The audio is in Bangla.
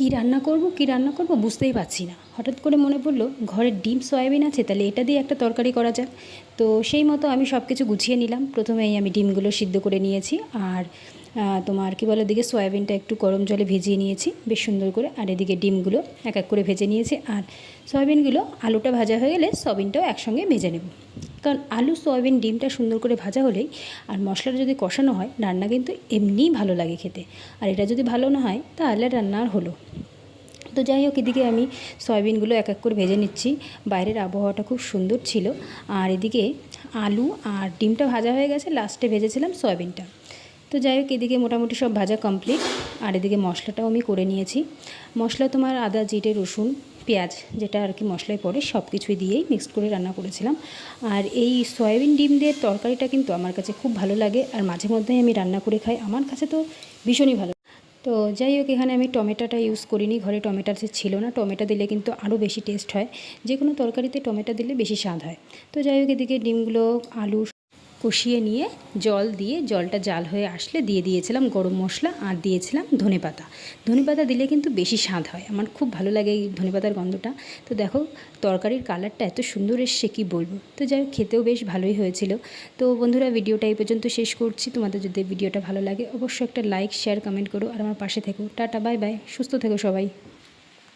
কী রান্না করব, কী রান্না করব বুঝতেই পারছি না। হঠাৎ করে মনে পড়ল ঘরের ডিম, সয়াবিন আছে, তাহলে এটা দিয়ে একটা তরকারি করা যাক। তো সেই মতো আমি সব কিছু গুছিয়ে নিলাম। প্রথমেই আমি ডিমগুলো সিদ্ধ করে নিয়েছি আর তোমার কী বলে দিকে সয়াবিনটা একটু গরম জলে ভেজিয়ে নিয়েছি, বেশ সুন্দর করে। আর এদিকে ডিমগুলো এক এক করে ভেজে নিয়েছি। আর সয়াবিনগুলো আলুটা ভাজা হয়ে গেলে সয়াবিনটাও একসঙ্গে ভেজে নেব। কারণ আলু, সয়াবিন, ডিমটা সুন্দর করে ভাজা হলেই আর মশলাটা যদি কষানো হয়, রান্না কিন্তু এমনিই ভালো লাগে খেতে। আর এটা যদি ভালো না হয়, তাহলে রান্না আর হলো। তো যাই হোক, এদিকে আমি সয়াবিনগুলো এক এক করে ভেজে নিচ্ছি। বাইরের আবহাওয়াটা খুব সুন্দর ছিল। আর এদিকে আলু আর ডিমটা ভাজা হয়ে গেছে, লাস্টে ভেজেছিলাম সয়াবিনটা। তো যাই হোক, এদিকে মোটামুটি সব ভাজা কমপ্লিট। আর এদিকে মশলাটাও আমি করে নিয়েছি। মশলা তোমার আদা, জিরে, রসুন পেঁয়াজ যেটা আর কি মশলায় পড়ে সব কিছুই দিয়েই মিক্স করে রান্না করেছিলাম। আর এই সয়াবিন ডিম দিয়ে তরকারিটা কিন্তু আমার কাছে খুব ভালো লাগে আর মাঝে মধ্যেই আমি রান্না করে খাই। আমার কাছে তো ভীষণই ভালো। তো যাই হোক, এখানে আমি টমেটোটা ইউজ করিনি। ঘরে টমেটো ছিল না, টমেটো দিলে কিন্তু আরও বেশি টেস্ট হয়। যে কোনো তরকারিতে টমেটো দিলে বেশি স্বাদ হয়। তো যাই হোক, এদিকে ডিমগুলো, আলু কষিয়ে নিয়ে জল দিয়ে জলটা জাল হয়ে আসলে দিয়ে দিয়েছিলাম গরম মশলা আর দিয়েছিলাম ধনেপাতা ধনেপাতা দিলে কিন্তু বেশি স্বাদ হয়। আমার খুব ভালো লাগে এই ধনেপাতার গন্ধটা। তো দেখো, তরকারির কালারটা এত সুন্দর এসছে, কী বলব? তো যাই হোক, খেতেও বেশ ভালোই হয়েছিল। তো বন্ধুরা, ভিডিওটা এই পর্যন্ত শেষ করছি। তোমাদের যদি ভিডিওটা ভালো লাগে, অবশ্যই একটা লাইক শেয়ার কমেন্ট করো। আর আমার পাশে থেকো। টাটা বাই বাই সুস্থ থেকো সবাই।